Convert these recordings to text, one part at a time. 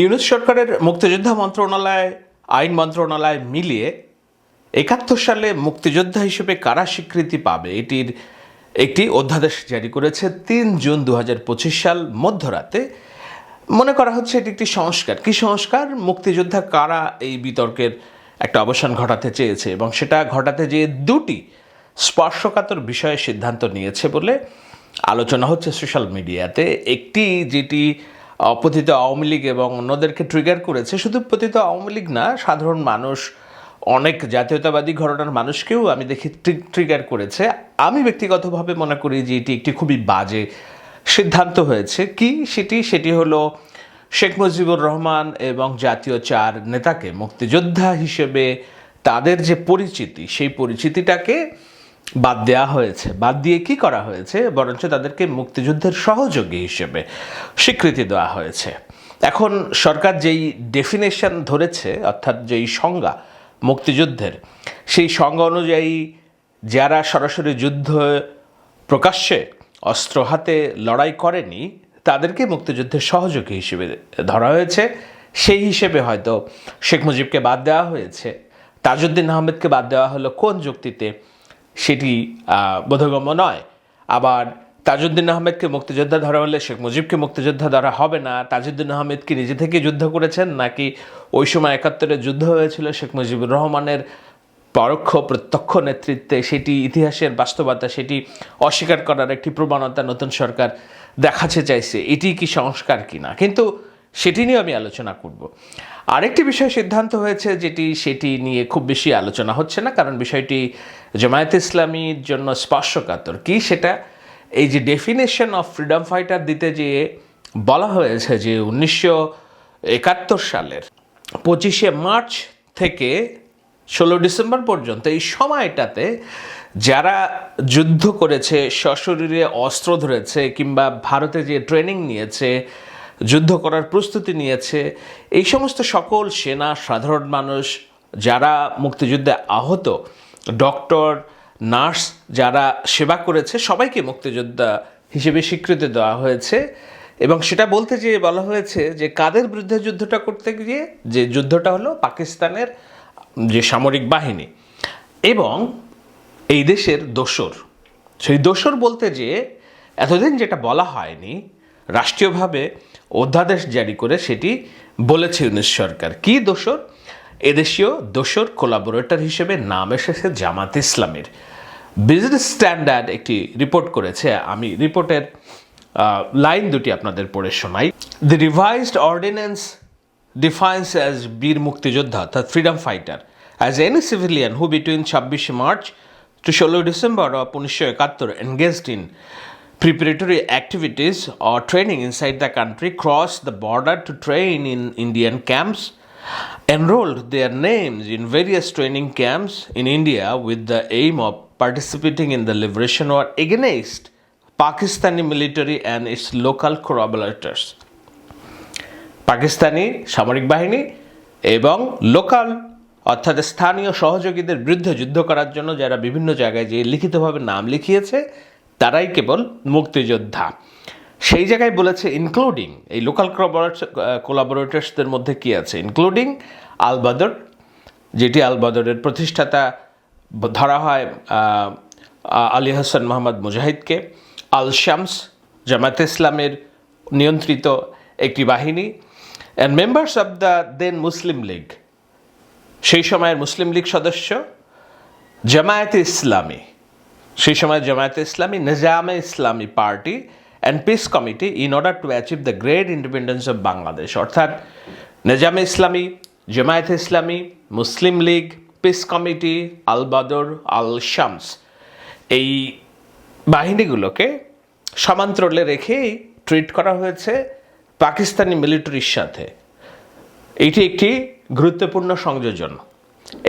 ইউনুস সরকারের মুক্তিযোদ্ধা মন্ত্রণালয়, আইন মন্ত্রণালয় মিলিয়ে একাত্তর সালে মুক্তিযোদ্ধা হিসেবে কারা স্বীকৃতি পাবে এটির একটি অধ্যাদেশ জারি করেছে তিন জুন দু হাজার পঁচিশ সাল মধ্যরাতে। মনে করা হচ্ছে এটি একটি সংস্কার। কি সংস্কার? মুক্তিযোদ্ধা কারা এই বিতর্কের একটা অবসান ঘটাতে চেয়েছে এবং সেটা ঘটাতে যেয়ে দুটি স্পর্শকাতর বিষয়ে সিদ্ধান্ত নিয়েছে বলে আলোচনা হচ্ছে সোশ্যাল মিডিয়াতে। একটি যেটি অপতিত আওয়ামী লীগ এবং অন্যদেরকে ট্রিগার করেছে। শুধু পতিত আওয়ামী লীগ না, সাধারণ মানুষ, অনেক জাতীয়তাবাদী ঘটনার মানুষকেও আমি দেখি ট্রিগার করেছে। আমি ব্যক্তিগতভাবে মনে করি যে এটি একটি খুবই বাজে সিদ্ধান্ত হয়েছে। কি সেটি? সেটি হলো শেখ মুজিবুর রহমান এবং জাতীয় চার নেতাকে মুক্তিযোদ্ধা হিসেবে তাদের যে পরিচিতি, সেই পরিচিতিটাকে বাদ দেওয়া হয়েছে। বাদ দিয়ে কি করা হয়েছে? বরঞ্চ তাদেরকে মুক্তিযুদ্ধের সহযোগী হিসেবে স্বীকৃতি দেওয়া হয়েছে। এখন সরকার যেই ডেফিনেশন ধরেছে, অর্থাৎ যেই সংজ্ঞা মুক্তিযুদ্ধের, সেই সংজ্ঞা অনুযায়ী যারা সরাসরি যুদ্ধ প্রকাশ্যে অস্ত্র হাতে লড়াই করেনি, তাদেরকে মুক্তিযুদ্ধের সহযোগী হিসেবে ধরা হয়েছে। সেই হিসেবে হয়তো শেখ মুজিবকে বাদ দেওয়া হয়েছে। তাজউদ্দিন আহমেদকে বাদ দেওয়া হলো। কোন যুক্তিতে? সেটি বোধগম্য নয়। আবার তাজউদ্দিন আহমেদকে মুক্তিযোদ্ধা ধরা হলে শেখ মুজিবকে মুক্তিযোদ্ধা ধরা হবে না। তাজউদ্দিন আহমেদ কি নিজে থেকে যুদ্ধ করেছেন, নাকি ওই সময় একাত্তরে যুদ্ধ হয়েছিল শেখ মুজিবুর রহমানের পরোক্ষ প্রত্যক্ষ নেতৃত্বে? সেটি ইতিহাসের বাস্তবতা, সেটি অস্বীকার করার একটি প্রবণতা নতুন সরকার দেখাতে চাইছে। এটি কি সংস্কার কিনা? কিন্তু সেটি নিয়ে আমি আলোচনা করব। আরেকটি বিষয় সিদ্ধান্ত হয়েছে যেটি সেটি নিয়ে খুব বেশি আলোচনা হচ্ছে না, কারণ বিষয়টি জামায়াত ইসলামীর জন্য স্পর্শকাতর। কি সেটা? এই যে ডেফিনেশন অফ ফ্রিডম ফাইটার দিতে যেয়ে বলা হয়েছে যে উনিশশো একাত্তর সালের পঁচিশে মার্চ থেকে ষোলো ডিসেম্বর পর্যন্ত এই সময়টাতে যারা যুদ্ধ করেছে, সশরীরে অস্ত্র ধরেছে কিংবা ভারতে যে ট্রেনিং নিয়েছে যুদ্ধ করার প্রস্তুতি নিয়েছে। এই সমস্ত সকল সেনা, সাধারণ মানুষ যারা মুক্তিযুদ্ধে আহত, ডক্টর, নার্স যারা সেবা করেছে, সবাইকে মুক্তিযোদ্ধা হিসেবে স্বীকৃতি দেওয়া হয়েছে। এবং সেটা বলতে যেয়ে বলা হয়েছে যে, কাদের বিরুদ্ধে যুদ্ধটা করতে গিয়ে? যে যুদ্ধটা হলো পাকিস্তানের যে সামরিক বাহিনী এবং এই দেশের দোসর। সেই দোসর বলতে যে এতদিন যেটা বলা হয়নি রাষ্ট্রীয়ভাবে অধ্যাদেশ জারি করে সেটি বলেছে ইউনিস সরকার। কি দোসর এদেশীয় দোসর কোলাবোরেটর হিসেবে নাম এসেছে জামাত ইসলামের। বিজনেস স্ট্যান্ডার্ড একটি রিপোর্ট করেছে। আমি রিপোর্টের লাইন দুটি আপনাদের পড়ে শোনাই। The revised ordinance defines as Bir Muktijoddha, অর্থাৎ freedom fighter as any civilian who between ছাব্বিশে মার্চ টু ষোলো ডিসেম্বর অফ উনিশশো একাত্তর engaged in preparatory activities or training inside the country crossed the border to train in Indian camps, enrolled their names in various training camps in India with the aim of participating in the liberation war against Pakistani military and its local collaborators. Pakistani সামরিক বাহিনী এবং local অর্থাৎ স্থানীয় সহযোগীদের বিরুদ্ধে যুদ্ধ করার জন্য যারা বিভিন্ন জায়গায় যে লিখিতভাবে নাম লিখিয়েছে তারাই কেবল মুক্তিযোদ্ধা। সেই জায়গায় বলেছে ইনক্লুডিং এই লোকাল কোলাবোরেটার্সদের মধ্যে কি আছে? ইনক্লুডিং আলবাদর যেটি আলবাদরের প্রতিষ্ঠাতা ধরা হয় আলী হাসান মোহাম্মদ মুজাহিদকে। আল শামস, জামায়াত ইসলামের নিয়ন্ত্রিত একটি বাহিনী। And members of the then Muslim League সেই সময়ের মুসলিম লীগ সদস্য, জামায়াতে ইসলামী। সেই সময় Jamaate Islami Nizame Islami party and peace committee in order to achieve the great independence of Bangladesh অর্থাৎ নিজামে ইসলামী জামায়াতে ইসলামী মুসলিম লীগ পিস কমিটি আল বদর আল শামস এই বাহিনীগুলোকে সমান্তরলে রেখেই ট্রিট করা হয়েছে পাকিস্তানি মিলিটারির সাথে। এটি একটি গুরুত্বপূর্ণ সংযোজন।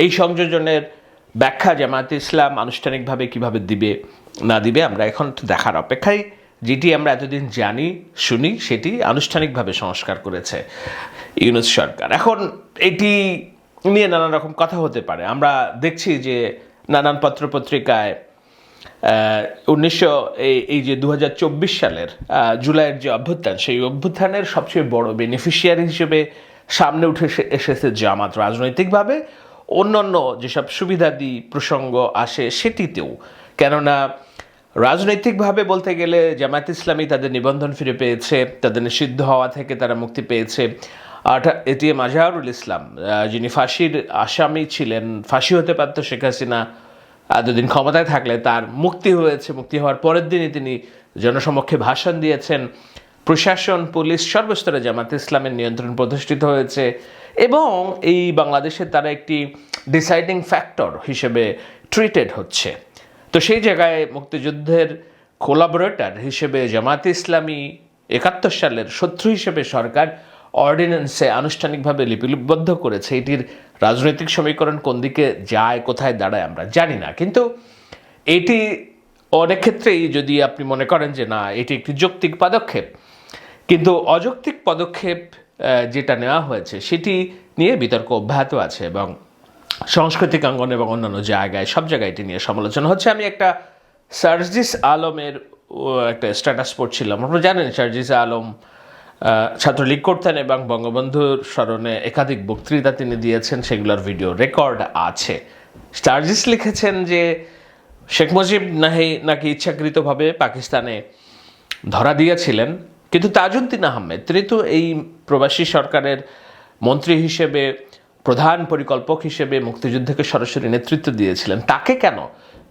এই সংযোজনের ব্যাখ্যা জামায়াতে ইসলাম আনুষ্ঠানিকভাবে কীভাবে দিবে, না দিবে, আমরা এখন দেখার অপেক্ষায়। যেটি আমরা এতদিন জানি, শুনি, সেটি আনুষ্ঠানিকভাবে সংস্কার করেছে ইউনুস সরকার। এখন এটি নিয়ে নানান রকম কথা হতে পারে। আমরা দেখছি যে নানান পত্রপত্রিকায় উনিশশো, এই এই যে দু হাজার চব্বিশ সালের জুলাইয়ের যে অভ্যুত্থান, সেই অভ্যুত্থানের সবচেয়ে বড় বেনিফিশিয়ারি হিসেবে সামনে উঠে এসে- এসেছে জামাত রাজনৈতিকভাবে। অন্যান্য যেসব সুবিধাদি প্রসঙ্গ আসে সেটিতেও। কেননা, রাজনৈতিকভাবে বলতে গেলে জামায়াত ইসলামী তাদের নিবন্ধন ফিরে পেয়েছে, তাদের নিষিদ্ধ হওয়া থেকে তারা মুক্তি পেয়েছে। আঠা- এটিএম আজহারুল ইসলাম যিনি ফাঁসির আসামি ছিলেন, ফাঁসি হতে পারত শেখ হাসিনা এতদিন ক্ষমতায় থাকলে তার মুক্তি হয়েছে, মুক্তি হওয়ার পরের দিনই তিনি জনসমক্ষে ভাষণ দিয়েছেন। প্রশাসন, পুলিশ সর্বস্তরে জামাত ইসলামের নিয়ন্ত্রণ প্রতিষ্ঠিত হয়েছে। এবং এই বাংলাদেশে তারা একটি ডিসাইডিং ফ্যাক্টর হিসেবে ট্রিটেড হচ্ছে। তো সেই জায়গায় মুক্তিযুদ্ধের কোলাবোরেটর হিসেবে জামাত ইসলামী একাত্তর সালের শত্রু হিসেবে সরকার অর্ডিন্যান্সে আনুষ্ঠানিকভাবে লিপিবদ্ধ করেছে। এটির রাজনৈতিক সমীকরণ কোন দিকে যায়, কোথায় দাঁড়ায় আমরা জানি না। কিন্তু এটি অনেক ক্ষেত্রেই যদি আপনি মনে করেন যে না, এটি একটি যৌক্তিক পদক্ষেপ। কিন্তু অযৌক্তিক পদক্ষেপ যেটা নেওয়া হয়েছে, সেটি নিয়ে বিতর্ক অব্যাহত আছে এবং সাংস্কৃতিক অঙ্গন এবং অন্যান্য জায়গায়, সব জায়গায় এটি নিয়ে সমালোচনা হচ্ছে। আমি একটা সার্জিস আলমের একটা স্ট্যাটাস পড়ছিলাম। আপনারা জানেন, সার্জিস আলম ছাত্রলীগ করতেন এবং বঙ্গবন্ধুর স্মরণে একাধিক বক্তৃতা তিনি দিয়েছেন, সেগুলোর ভিডিও রেকর্ড আছে। সার্জিস লিখেছেন যে, শেখ মুজিব নাহি নাকি ইচ্ছাকৃতভাবে পাকিস্তানে ধরা দিয়েছিলেন কিন্তু তাজউদ্দিন আহমেদ, তিনি তো এই প্রবাসী সরকারের মন্ত্রী হিসেবে, প্রধান পরিকল্পক হিসেবে মুক্তিযুদ্ধকে সরাসরি নেতৃত্ব দিয়েছিলেন। তাকে কেন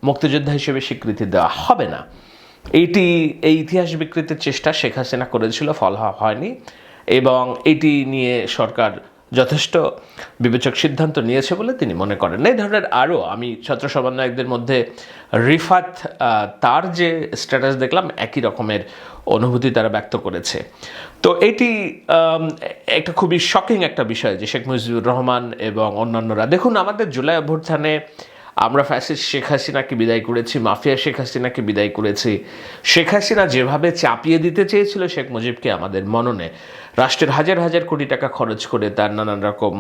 মুক্তিযোদ্ধা হিসেবে স্বীকৃতি দেওয়া হবে না? এইটি এই ইতিহাস বিকৃতির চেষ্টা শেখ হাসিনা করেছিল, ফল হয়নি। এবং এটি নিয়ে সরকার যথেষ্ট বিবেচক সিদ্ধান্ত নিয়েছে বলে তিনি মনে করেন। এই ধরনের আরও আমি ছাত্র সমন্বয়কদের মধ্যে রিফাত তার যে স্ট্যাটাস দেখলাম, একই রকমের অনুভূতি তারা ব্যক্ত করেছে। তো এটি একটা খুবই শকিং একটা বিষয় যে শেখ মুজিবুর রহমান এবং অন্যান্যরা। দেখুন, আমাদের জুলাই অভ্যুত্থানে আমরা ফ্যাসিস্ট শেখ হাসিনাকে বিদায় করেছি, মাফিয়া শেখ হাসিনাকে বিদায় করেছি। শেখ হাসিনা যেভাবে চাপিয়ে দিতে চেয়েছিল শেখ মুজিবকে আমাদের মননে। রাষ্ট্রের হাজার হাজার কোটি টাকা খরচ করে তার নানান রকম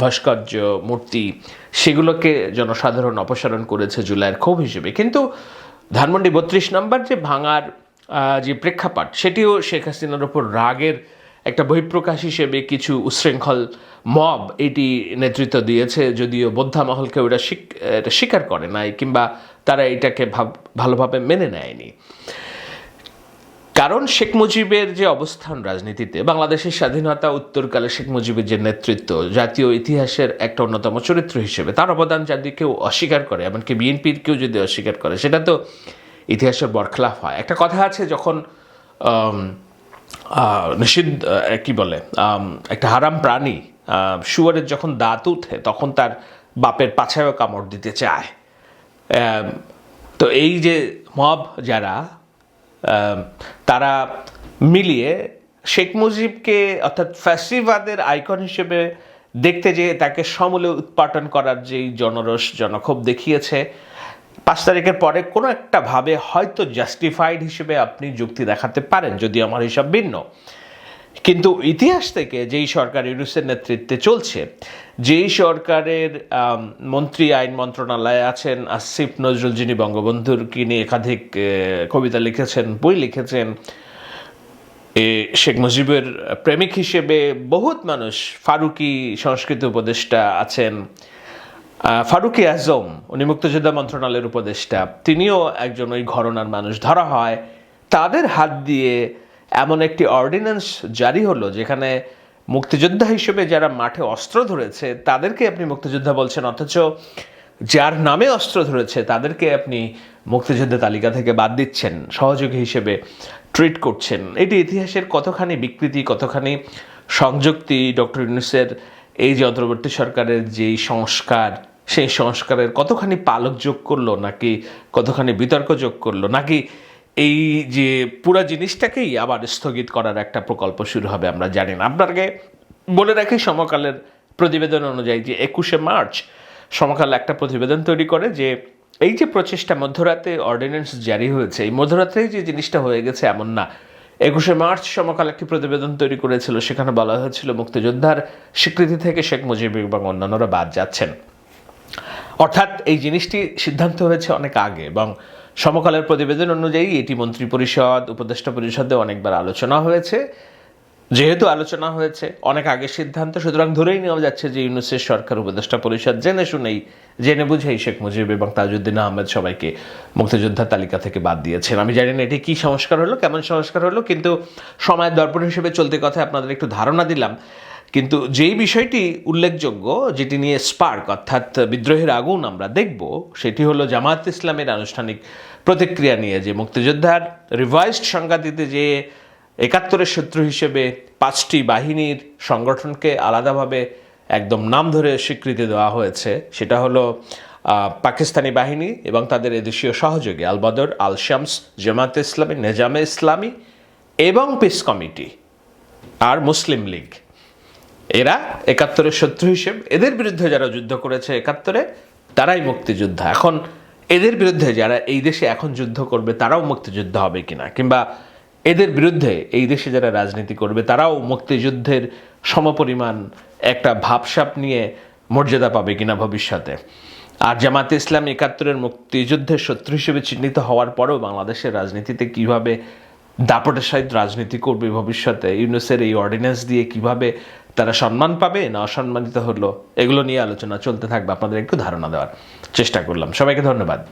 ভাস্কর্য, মূর্তি, সেগুলোকে জনসাধারণ অপসারণ করেছে জুলাইয়ের ক্ষোভ হিসেবে। কিন্তু ধানমন্ডি বত্রিশ নম্বর যে ভাঙার যে প্রেক্ষাপট, সেটিও শেখ হাসিনার ওপর রাগের একটা বহিঃপ্রকাশ হিসেবে কিছু উচ্ছৃঙ্খল মব এটি নেতৃত্ব দিয়েছে, যদিও বোদ্ধা ওরা স্বীক- এটা স্বীকার করে নাই, কিংবা তারা এটাকে ভাব- ভালোভাবে মেনে নেয়নি। কারণ শেখ মুজিবের যে অবস্থান রাজনীতিতে, বাংলাদেশের স্বাধীনতা, উত্তরকালে শেখ মুজিবের যে নেতৃত্ব, জাতীয় ইতিহাসের একটা অন্যতম চরিত্র হিসেবে, তার অবদান যদি কেউ অস্বীকার করে, এমনকি বিএনপির কেউ যদি অস্বীকার করে, সেটা তো ইতিহাসের বরখলাফ হয়। একটা কথা আছে যখন নিষিদ্ধ কি বলে একটা হারাম প্রাণী শুয়ারের যখন দাঁত উঠে, তখন তার বাপের পাছায়ও কামড় দিতে চায়। তো এই যে মব যারা তারা মিলিয়ে শেখ মুজিবকে, অর্থাৎ ফ্যাসিবাদের আইকন হিসেবে দেখতে যে তাকে সমূলে উৎপাটন করার যেই জনরস জনক্ষোভ দেখিয়েছে পাঁচ তারিখের পরে কোনো একটা ভাবে হয়তো জাস্টিফাইড হিসেবে আপনি যুক্তি দেখাতে পারেন যদি আমার হিসাব ভিন্ন। কিন্তু ইতিহাস থেকে যেই সরকার ইউনুসের নেতৃত্বে চলছে যেই সরকারের মন্ত্রী আইন মন্ত্রণালয়ে আছেন আসিফ নজরুল যিনি বঙ্গবন্ধুর কিনে একাধিক কবিতা লিখেছেন বই লিখেছেন এ, শেখ মুজিবের প্রেমিক হিসেবে বহুত মানুষ ফারুকি সংস্কৃত উপদেষ্টা আছেন ফারুকি আজম, উনি মুক্তিযোদ্ধা মন্ত্রণালয়ের উপদেষ্টা, তিনিও একজন ওই ঘরনার মানুষ। ধরা হয়, তাদের হাত দিয়ে এমন একটি অর্ডিন্যান্স জারি হলো যেখানে মুক্তিযোদ্ধা হিসেবে যারা মাঠে অস্ত্র ধরেছে, তাদেরকে আপনি মুক্তিযোদ্ধা বলছেন, অথচ যার নামে অস্ত্র ধরেছে, তাদেরকে আপনি মুক্তিযোদ্ধা তালিকা থেকে বাদ দিচ্ছেন, সহযোগী হিসেবে ট্রিট করছেন। এটি ইতিহাসের কতখানি বিকৃতি, কতখানি সংযুক্তি? ডক্টর ইউনুসের এই যে অন্তর্বর্তী সরকারের যেই সংস্কার সেই সংস্কারের কতখানি পালক যোগ করল, নাকি কতখানি বিতর্ক যোগ করল, নাকি এই যে পুরা জিনিসটাকেই আবার স্থগিত করার একটা প্রকল্প শুরু হবে আমরা জানি না। আপনাকে বলে রাখি, সমকালের প্রতিবেদন অনুযায়ী যে একুশে মার্চ সমকাল একটা প্রতিবেদন তৈরি করে যে এই যে প্রচেষ্টা মধ্যরাতে অর্ডিন্যান্স জারি হয়েছে, এই মধ্যরাতেই যে জিনিসটা হয়ে গেছে এমন না। একুশে মার্চ সমকাল একটি প্রতিবেদন তৈরি করেছিল, সেখানে বলা হয়েছিল মুক্তিযোদ্ধার স্বীকৃতি থেকে শেখ মুজিব এবং অন্যান্যরা বাদ যাচ্ছেন। অর্থাৎ এই জিনিসটি সিদ্ধান্ত হয়েছে অনেক আগে এবং সমকালের প্রতিবেদন অনুযায়ী এটি মন্ত্রী পরিষদ, উপদেষ্টা পরিষদে অনেকবার আলোচনা হয়েছে। যেহেতু আলোচনা হয়েছে, অনেক আগে সিদ্ধান্ত, সুতরাং ধরেই নেওয়া যাচ্ছে যে ইউনুসের সরকার, উপদেষ্টা পরিষদ জেনে শুনেই, জেনে বুঝেই শেখ মুজিব এবং তাজউদ্দিন আহমেদ সবাইকে মুক্তিযোদ্ধা তালিকা থেকে বাদ দিয়েছেন। আমি জানি না এটি কী সংস্কার হলো, কেমন সংস্কার হলো, কিন্তু সময়ের দর্পণ হিসেবে চলতে কথা আপনাদের একটু ধারণা দিলাম। কিন্তু যেই বিষয়টি উল্লেখযোগ্য, যেটি নিয়ে স্পার্ক, অর্থাৎ বিদ্রোহের আগুন আমরা দেখব, সেটি হলো জামায়াত ইসলামের আনুষ্ঠানিক প্রতিক্রিয়া নিয়ে যে মুক্তিযোদ্ধার রিভাইসড সংজ্ঞা দিতে যে একাত্তরের শত্রু হিসেবে পাঁচটি বাহিনীর সংগঠনকে আলাদাভাবে একদম নাম ধরে স্বীকৃতি দেওয়া হয়েছে, সেটা হলো পাকিস্তানি বাহিনী এবং তাদের এদেশীয় সহযোগী আল বদর আল শামস জামাতে ইসলামী, নেজামে ইসলামী এবং পিস কমিটি আর মুসলিম লীগ। এরা একাত্তরের শত্রু হিসেবে, এদের বিরুদ্ধে যারা যুদ্ধ করেছে একাত্তরে, তারাই মুক্তিযোদ্ধা। এখন এদের বিরুদ্ধে যারা এই দেশে এখন যুদ্ধ করবে, তারাও মুক্তিযুদ্ধ হবে কিনা? কিংবা এদের বিরুদ্ধে এই দেশে যারা রাজনীতি করবে, তারাও মুক্তিযুদ্ধের সমপরিমাণ একটা ভাবসাপ নিয়ে মর্যাদা পাবে কিনা ভবিষ্যতে? আর জামাতে ইসলাম একাত্তরের মুক্তিযুদ্ধের শত্রু হিসেবে চিহ্নিত হওয়ার পরেও বাংলাদেশের রাজনীতিতে কীভাবে দাপটের সহিত রাজনীতি করবে ভবিষ্যতে, ইউনুসের এই অর্ডিন্যান্স দিয়ে কীভাবে তারা সম্মান পাবে না অসম্মানিত হলো? এগুলো নিয়ে আলোচনা চলতে থাকবে। আপনাদের একটু ধারণা দেওয়ার চেষ্টা করলাম। সবাইকে ধন্যবাদ।